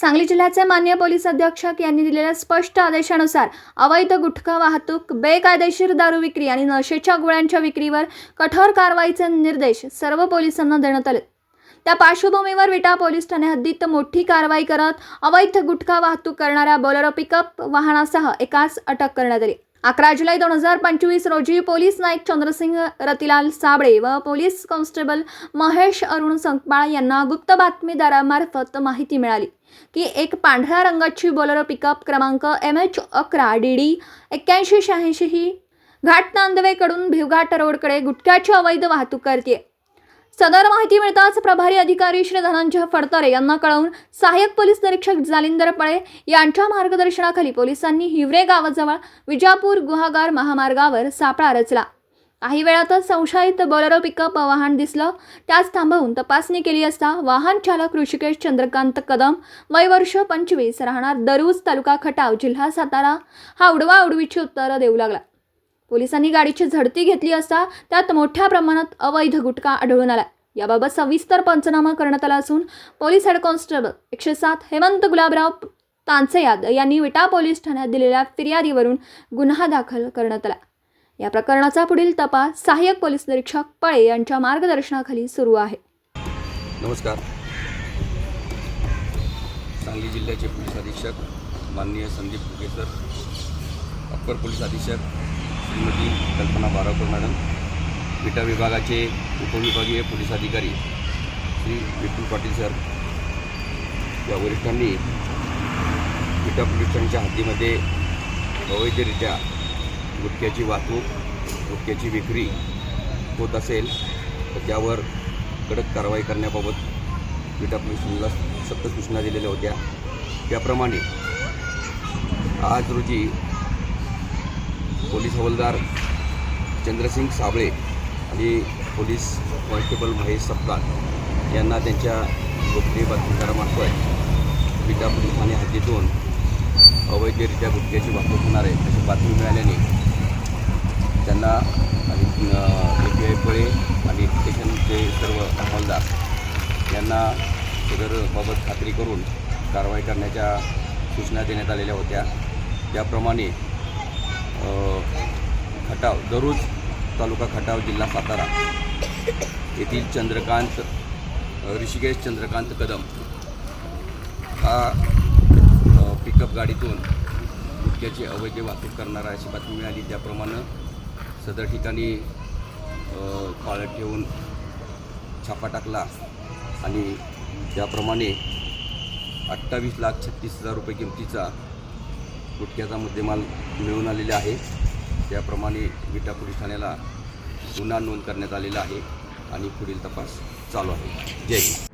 सांगली जिल्ह्याचे मान्य पोलीस अधीक्षक यांनी दिलेल्या स्पष्ट आदेशानुसार अवैध गुटखा वाहतूक बेकायदेशीर दारू विक्री आणि नशेच्या गोळ्यांच्या विक्रीवर कठोर कारवाईचे निर्देश सर्व पोलिसांना देण्यात आले. त्या पार्श्वभूमीवर विटा पोलीस ठाणे हद्दीत मोठी कारवाई करत अवैध गुटखा वाहतूक करणाऱ्या बोलेरो पिकअप वाहनासह एकास अटक करण्यात आली. अकरा जुलै दोन हजार पंचवीस रोजी पोलीस नाईक चंद्रसिंग रतिलाल साबळे व पोलीस कॉन्स्टेबल महेश अरुण संकपाळ यांना गुप्त बातमीदारामार्फत माहिती मिळाली की एक पांढऱ्या रंगाची बोलेरो पिकअप क्रमांक एम एच अकरा डी डी एक्क्याऐंशी शहाऐंशी ही घाट नांदवेकडून भिवघाट रोडकडे गुटख्याची अवैध वाहतूक करते सदर माहिती मिळताच प्रभारी अधिकारी श्री धनंजय फडतरे यांना कळवून सहाय्यक पोलीस निरीक्षक जालिंदर पळे यांच्या मार्गदर्शनाखाली पोलिसांनी हिवरे गावाजवळ विजापूर गुहागार महामार्गावर सापळा रचला. काही वेळातच संशयित बोलेरो पिकअप वाहन दिसलं. त्यास थांबवून तपासणी केली असता वाहन चालक ऋषिकेश चंद्रकांत कदम वय वर्ष पंचवीस राहणार दरूज तालुका खटाव जिल्हा सातारा हा उडवा उडवीची उत्तरं देऊ लागला. पोलिसांनी गाडीची झडती घेतली असता त्यात मोठ्या प्रमाणात अवैध गुटखा आढळून आला. याबाबत सविस्तर पंचनामा करण्यात आला असून पोलीस हेड कॉन्स्टेबल एकशे सात हेमंत गुलाबराव तांचेयाद यांनी विटा पोलीस ठाण्यात दिलेल्या फिर्यादीवरून गुन्हा दाखल करण्यात आला. या प्रकरणाचा पुढील तपास सहाय्यक पोलीस निरीक्षक पळे यांच्या मार्गदर्शनाखाली सुरू आहे. नमस्कार. सांगली जिल्ह्याचे पोलीस अधीक्षक माननीय संदीप अप्पर पोलीस अधीक्षक श्रीमती कल्पना बारावकर मॅडम विटा विभागाचे उपविभागीय पोलीस अधिकारी श्री विपुल पाटील सर या वरिष्ठांनी विटा पोलीस स्टेशनच्या हद्दीमध्ये अवैधरित्या गुटख्याची वाहतूक गुटख्याची विक्री होत असेल तर त्यावर कडक कारवाई करण्याबाबत विटा पोलिसांना सतत सक्त सूचना दिलेल्या होत्या. त्याप्रमाणे आज रोजी पोलीस हवालदार चंद्रसिंग साबळे आणि पोलीस कॉन्स्टेबल महेश सप्तार यांना त्यांच्या गोपनीय बातमीदारामार्फत विटा पोलीस ठाणे हद्दीतून अवैधरित्या गुटख्याची वाहतूक होणार आहे अशी बातमी मिळाल्याने त्यांना आणि ए आणि स्टेशनचे सर्व हवालदार यांना सदरबाबत खात्री करून कारवाई करण्याच्या सूचना देण्यात आलेल्या होत्या. त्याप्रमाणे खटाव दररोज तालुका खटाव जिल्हा सातारा. येथील चंद्रकांत ऋषिकेश चंद्रकांत कदम. हा पिकअप गाडीतून गुटख्याची अवैध वाहतूक करणारा अशी बातमी मिळाली. त्याप्रमाणे सदर ठिकाणी पाळत ठेवून छापा टाकला आणि त्याप्रमाणे अठ्ठावीस लाख छत्तीस हजार रुपये किमतीचा गुटख्याचा मुद्देमाल मिळून आलेला आहे. त्याप्रमाणे विटा पोलीस ठाण्याला गुन्हा नोंद करण्यात आलेला आहे आणि पुढील तपास चालू आहे. जय हिंद.